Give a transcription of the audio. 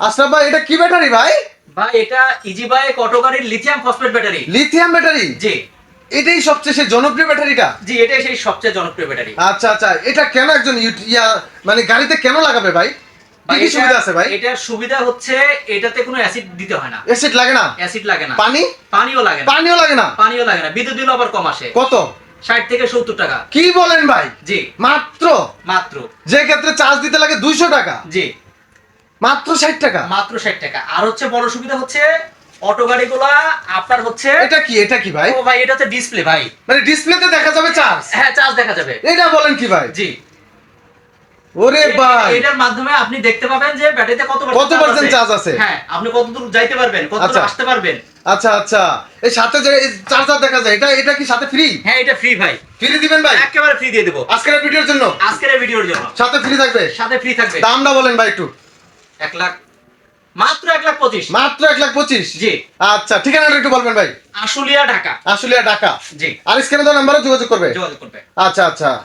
আশরাফ ভাই এটা কি ব্যাটারি ভাই? বা এটা ইজি বাইক অটো গাড়ির lithium phosphate battery. Lithium battery? জি। এটাই সবচেয়ে সেই জনপ্রিয় ব্যাটারিটা? জি এটাই সেই সবচেয়ে জনপ্রিয় ব্যাটারি। আচ্ছা আচ্ছা এটা কেন একজন ইয়া মানে গাড়িতে কেন লাগাবে ভাই? কি সুবিধা আছে ভাই? এটার সুবিধা হচ্ছে এটাতে কোনো অ্যাসিড দিতে হয় না। এসিড লাগে না? অ্যাসিড লাগে না। পানি? পানিও লাগে না। পানিও লাগে না? পানিও লাগে না। বিদ্যুৎ বিল আবার কম আসে। কত? ষাট থেকে সত্তর টাকা। কি বলেন ভাই? জি। মাত্র? মাত্র। যে ক্ষেত্রে চার্জ দিতে লাগে দুইশো টাকা। জি। মাত্র ষাট টাকা। মাত্র ষাট টাকা। আর হচ্ছে বড় সুবিধা হচ্ছে অটো গাড়িগুলা আপনার হচ্ছে এটা কি? এটা কি ভাই? ও ভাই এটা হচ্ছে ডিসপ্লে ভাই। মানে ডিসপ্লেতে দেখা যাবে চার্জ হ্যাঁ চার্জ দেখা যাবে। এটা বলেন কি ভাই? জি। ওরে ভাই। এটার মাধ্যমে আপনি দেখতে পাবেন যে ব্যাটারিতে কত কত percent charge আছে? হ্যাঁ আপনি কত দূর যাইতে পারবেন কত আচ্ছা। দূর আসতে পারবেন। আচ্ছা আচ্ছা। এই সাথে যে চার্জার দেখা যায় এটা এটা কি সাথে ফ্রি হ্যাঁ এটা ফ্রি ভাই। ফ্রি দিবেন ভাই? একেবারে ফ্রি দিয়ে দেবো। আজকের ভিডিওর জন্য? আজকের ভিডিওর জন্য। সাথে ফ্রি থাকবে? সাথে ফ্রি থাকবে। দামটা বলেন ভাই একটু। এক লাখ মাত্র এক লাখ পঁচিশ। মাত্র এক লাখ পঁচিশ? জি। আচ্ছা ঠিকানাটা একটু বলবেন ভাই। আশুলিয়া ঢাকা। আশুলিয়া ঢাকা। জি। আর স্ক্যানে দেওয়া নাম্বারে যোগাযোগ করবে? যোগাযোগ করবে। আচ্ছা আচ্ছা।